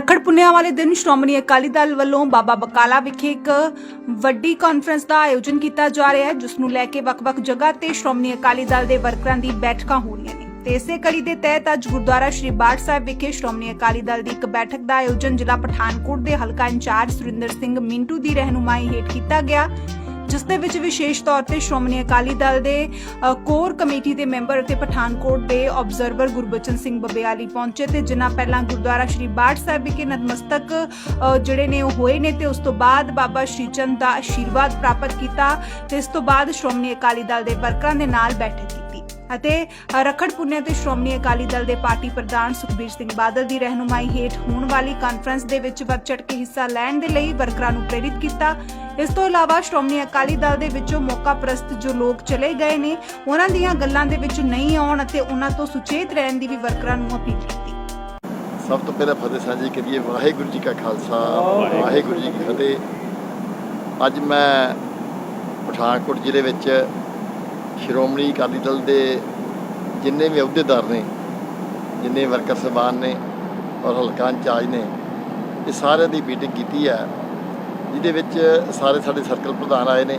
ਰੱਖੜ ਪੁੰਨਿਆ ਵਾਲੇ ਦਿਨ ਸ਼੍ਰੋਮਣੀ ਅਕਾਲੀ ਦਲ ਵੱਲੋਂ ਬਾਬਾ ਬਕਾਲਾ ਵਿਖੇ ਇੱਕ ਵੱਡੀ ਕਾਨਫਰੰਸ ਦਾ ਆਯੋਜਨ ਕੀਤਾ ਜਾ ਰਿਹਾ ਹੈ, ਜਿਸ ਨੂੰ ਲੈ ਕੇ ਵੱਖ-ਵੱਖ ਜਗ੍ਹਾ ਤੇ ਸ਼੍ਰੋਮਣੀ ਅਕਾਲੀ ਦਲ ਦੇ ਵਰਕਰਾਂ ਦੀ ਬੈਠਕਾਂ ਹੋ ਰਹੀਆਂ ਨੇ। ਤੇ ਇਸੇ ਕੜੀ ਦੇ ਤਹਿਤ ਅੱਜ ਗੁਰਦੁਆਰਾ ਸ਼੍ਰੀ ਬਾੜ ਸਾਹਿਬ ਵਿਖੇ ਸ਼੍ਰੋਮਣੀ ਅਕਾਲੀ ਦਲ ਦੀ ਇੱਕ ਬੈਠਕ ਦਾ ਆਯੋਜਨ ਜ਼ਿਲ੍ਹਾ ਪਠਾਨਕੋਟ ਦੇ ਹਲਕਾ ਇੰਚਾਰਜ ਸੁਰਿੰਦਰ ਸਿੰਘ ਮਿੰਟੂ ਦੀ ਰਹਿਨੁਮਾਈ ਹੇਠ ਕੀਤਾ ਗਿਆ। ਜਿਸ ਦੇ ਵਿੱਚ ਵਿਸ਼ੇਸ਼ ਤੌਰ ਤੇ ਸ਼੍ਰੋਮਣੀ ਅਕਾਲੀ ਦਲ ਦੇ ਕੋਰ ਕਮੇਟੀ ਦੇ ਮੈਂਬਰ ਅਤੇ ਪਠਾਨਕੋਟ ਦੇ ਆਬਜ਼ਰਵਰ ਗੁਰਬਚਨ ਸਿੰਘ ਬਬਿਆਲੀ ਪਹੁੰਚੇ ਤੇ ਜਿਨ੍ਹਾਂ ਪਹਿਲਾਂ ਗੁਰਦੁਆਰਾ ਸ਼੍ਰੀ ਬਾੜ ਸਾਹਿਬ ਵਿਖੇ ਨਤਮਸਤਕ ਜਿਹੜੇ ਨੇ ਉਹ ਹੋਏ ਨੇ ਤੇ ਉਸ ਤੋਂ ਬਾਅਦ ਬਾਬਾ ਸ਼੍ਰੀ ਚੰਦ ਦਾ ਆਸ਼ੀਰਵਾਦ ਪ੍ਰਾਪਤ ਕੀਤਾ ਤੇ ਇਸ ਤੋਂ ਬਾਅਦ ਸ਼੍ਰੋਮਣੀ ਅਕਾਲੀ ਦਲ ਦੇ ਵਰਕਰਾਂ ਦੇ ਨਾਲ ਬੈਠਕ ਕੀਤੀ। ਅਤੇ ਰਖੜ ਪੁੰਨਿਆ ਤੇ ਸ਼੍ਰੋਮਣੀ ਅਕਾਲੀ ਦਲ ਦੇ ਪਾਰਟੀ ਪ੍ਰਧਾਨ ਸੁਖਬੀਰ ਸਿੰਘ ਬਾਦਲ ਦੀ ਰਹਿਨੁਮਾਈ ਹੇਠ ਹੋਣ ਵਾਲੀ ਕਾਨਫਰੰਸ ਦੇ ਵਿੱਚ ਵੱਧ ਚੜ੍ਹ ਕੇ ਹਿੱਸਾ ਲੈਣ ਦੇ ਲਈ ਵਰਕਰਾਂ ਨੂੰ ਪ੍ਰੇਰਿਤ ਕੀਤਾ। ਇਸ ਤੋਂ ਇਲਾਵਾ ਸ਼੍ਰੋਮਣੀ ਅਕਾਲੀ ਦਲ ਦੇ ਵਿੱਚੋਂ ਮੌਕਾ ਪ੍ਰਸਤ ਜੋ ਲੋਕ ਚਲੇ ਗਏ ਨੇ ਉਹਨਾਂ ਦੀਆਂ ਗੱਲਾਂ ਦੇ ਵਿੱਚ ਨਹੀਂ ਆਉਣ ਅਤੇ ਉਹਨਾਂ ਤੋਂ ਸੁਚੇਤ ਰਹਿਣ ਦੀ ਵੀ ਵਰਕਰਾਂ ਨੂੰ ਅਪੀਲ ਕੀਤੀ। ਸਭ ਤੋਂ ਪਹਿਲਾਂ ਫਤਿਹ ਸਾਂਝੀ ਕਰੀਏ ਵਾਹਿਗੁਰੂ ਜੀ ਕਾ ਖਾਲਸਾ ਵਾਹਿਗੁਰੂ ਜੀ ਕੀ ਫਤਿਹ। ਅੱਜ ਮੈਂ ਪਠਾਨਕੋਟ ਜ਼ਿਲ੍ਹੇ ਵਿੱਚ ਸ਼੍ਰੋਮਣੀ ਅਕਾਲੀ ਦਲ ਦੇ ਜਿੰਨੇ ਵੀ ਅਹੁਦੇਦਾਰ ਨੇ, ਜਿੰਨੇ ਵਰਕਰ ਸਬਾਨ ਨੇ ਔਰ ਹਲਕਾ ਇੰਚਾਰਜ ਨੇ, ਇਹ ਸਾਰਿਆਂ ਦੀ ਮੀਟਿੰਗ ਕੀਤੀ ਹੈ, ਜਿਹਦੇ ਵਿੱਚ ਸਾਰੇ ਸਾਡੇ ਸਰਕਲ ਪ੍ਰਧਾਨ ਆਏ ਨੇ,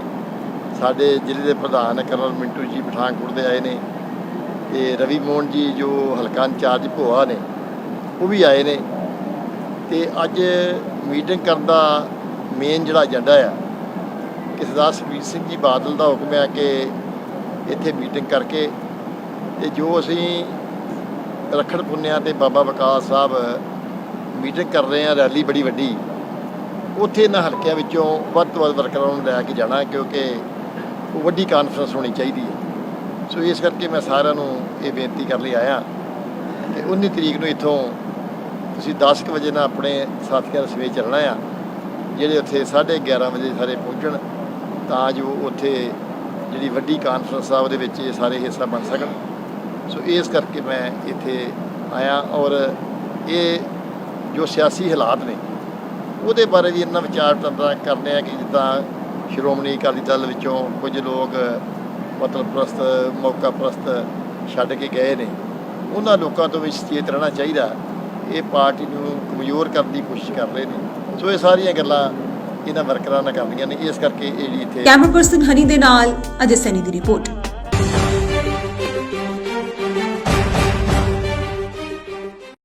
ਸਾਡੇ ਜ਼ਿਲ੍ਹੇ ਦੇ ਪ੍ਰਧਾਨ ਕਰਨਲ ਮਿੰਟੂ ਜੀ ਪਠਾਨਕੋਟ ਦੇ ਆਏ ਨੇ, ਤੇ ਰਵੀ ਮੋਹਨ ਜੀ ਜੋ ਹਲਕਾ ਇੰਚਾਰਜ ਭੋਆ ਨੇ, ਉਹ ਵੀ ਆਏ ਨੇ, ਤੇ ਅੱਜ ਮੀਟਿੰਗ ਕਰਨ ਦਾ ਮੇਨ ਜਿਹੜਾ ਏਜੰਡਾ ਆ ਕਿ ਸਰਦਾਰ ਸੁਖਬੀਰ ਸਿੰਘ ਜੀ ਬਾਦਲ ਦਾ ਹੁਕਮ ਹੈ ਕਿ ਇੱਥੇ ਮੀਟਿੰਗ ਕਰਕੇ ਤੇ ਜੋ ਅਸੀਂ ਰੱਖੜ ਪੁੰਨਿਆ ਤੇ ਬਾਬਾ ਵਿਕਾਸ ਸਾਹਿਬ ਮੀਟਿੰਗ ਕਰ ਰਹੇ ਆ ਰੈਲੀ ਬੜੀ ਵੱਡੀ, ਉੱਥੇ ਇਹਨਾਂ ਹਲਕਿਆਂ ਵਿੱਚੋਂ ਵੱਧ ਤੋਂ ਵੱਧ ਵਰਕਰਾਂ ਨੂੰ ਲੈ ਕੇ ਜਾਣਾ, ਕਿਉਂਕਿ ਉਹ ਵੱਡੀ ਕਾਨਫਰੰਸ ਹੋਣੀ ਚਾਹੀਦੀ ਹੈ। ਸੋ ਇਸ ਕਰਕੇ ਮੈਂ ਸਾਰਿਆਂ ਨੂੰ ਇਹ ਬੇਨਤੀ ਕਰਨ ਲਈ ਆਇਆ। ਕਿ 19 ਤਰੀਕ ਨੂੰ ਇੱਥੋਂ ਤੁਸੀਂ 10 ਕੁ ਵਜੇ ਨਾਲ ਆਪਣੇ ਸਾਥੀਆਂ ਸਮੇਤ ਚੱਲਣਾ ਆ, ਜਿਹੜੇ ਉੱਥੇ 11:30 ਵਜੇ ਸਾਰੇ ਪਹੁੰਚਣ, ਤਾਂ ਜੋ ਉੱਥੇ ਜਿਹੜੀ ਵੱਡੀ ਕਾਨਫਰੰਸ ਆ ਉਹਦੇ ਵਿੱਚ ਇਹ ਸਾਰੇ ਹਿੱਸਾ ਬਣ ਸਕਣ। ਸੋ ਇਸ ਕਰਕੇ ਮੈਂ ਇੱਥੇ ਆਇਆ ਔਰ ਇਹ ਜੋ ਸਿਆਸੀ ਹਾਲਾਤ ਨੇ, ਉਹਦੇ ਬਾਰੇ ਵੀ ਇਹਨਾਂ ਵਿਚਾਰ ਵਟਾਂਦਰਾ ਕਰਨੇ ਆ ਕਿ ਜਿੱਦਾਂ ਸ਼੍ਰੋਮਣੀ ਅਕਾਲੀ ਦਲ ਵਿੱਚੋਂ ਕੁਝ ਲੋਕ ਮਤਲਬ ਪ੍ਰਸਤ, ਮੌਕਾ ਪ੍ਰਸਤ ਛੱਡ ਕੇ ਗਏ ਨੇ। ਉਹਨਾਂ ਲੋਕਾਂ ਤੋਂ ਵੀ ਸੁਚੇਤ ਰਹਿਣਾ ਚਾਹੀਦਾ। ਇਹ ਪਾਰਟੀ ਨੂੰ ਕਮਜ਼ੋਰ ਕਰਨ ਦੀ ਕੋਸ਼ਿਸ਼ ਕਰ ਰਹੇ ਨੇ। ਸੋ ਇਹ ਸਾਰੀਆਂ ਗੱਲਾਂ ਇਹਨਾਂ ਵਰਕਰਾਂ ਨਾਲ ਕਰਨੀਆਂ ਨੇ, ਇਸ ਕਰਕੇ ਇਹ ਜਿਹੜੀ ਇੱਥੇ ਕੈਮਰਾ ਪਰਸਨ ਹਨੀ ਦੇ ਨਾਲ ਅਜੇ ਸੈਨੀ ਦੀ ਰਿਪੋਰਟ।